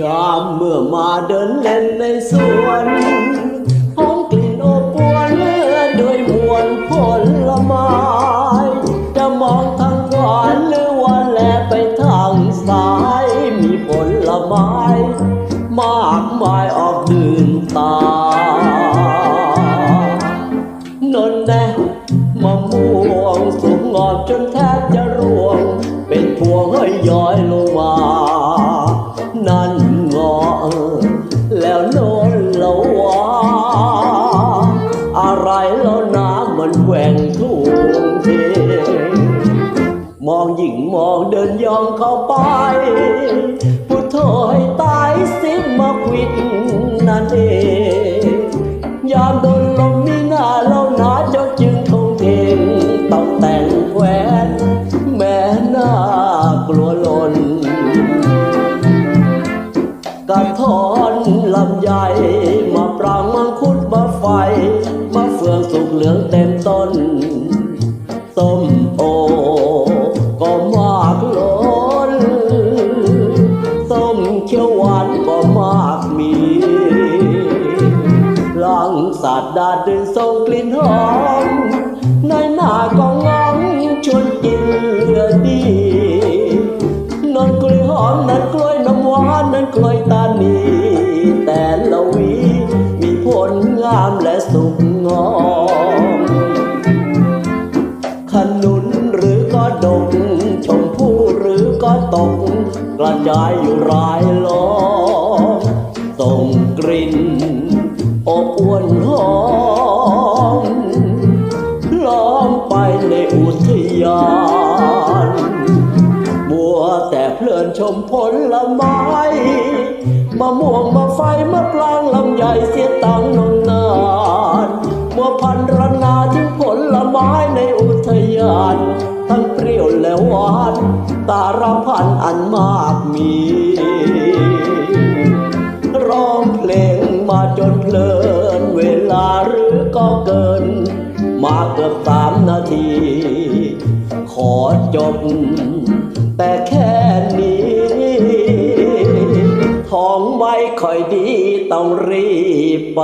ยามเมื่อมาเดินเล่นในสวนหอมกลิ่นอบอวนเมื่อด้วยมวลผลไม้จะมองทางขวาหรือว่าแลไปทางซ้าย มีผลไม้ มากมายออกดื่นตา วงสุกงอมจนแทบจะร่วง เป็นพวงให้ย้อยลงมานั่นงอแล้วโนนละวาอะไรแล้วนะมันแหว่งทุ่งเทมองหญิงมองเดินยองเข้าไปพุทโธให้ตายสิมาควิดนั่นเองยามโดนลมมีหน้าเล่าหนาจ ทอนลำใหญ่มาปรางมังคุดมาไฟมาเฟืองสุกเหลืองเต็มต้นส้มโอ ก็มากล้นส้มเขียวหวานก็มากมีลังสัตว์ดาดดึงส่งกลิ่นหอมในหน้าก็งองชวนกินเหลือดีนั่นกล้วยหอมนั่นกล้วยน้ำ วานนั่นกล้วยตานีแต่ละวีมีผลงามและสุกงอมขนุนหรือก็ดกชมพู่หรือก็ตก กระจายอยู่รายล้อมส่งกลิ่นอบอวน ชมผลไม้มะม่วงมะไฟมะปรางลำใหญ่เสียตังนมนานมัวพันรนาถึงผลไม้ในอุทยาน ทั้งเปรี้ยวและหวานตารพันอันมากมีร้องเพลงมาจนเพลินเวลาหรือก็เกิน มาเกือบสามนาที ขอจบแต่แค่ ไม่ค่อยดีต้องรีบไป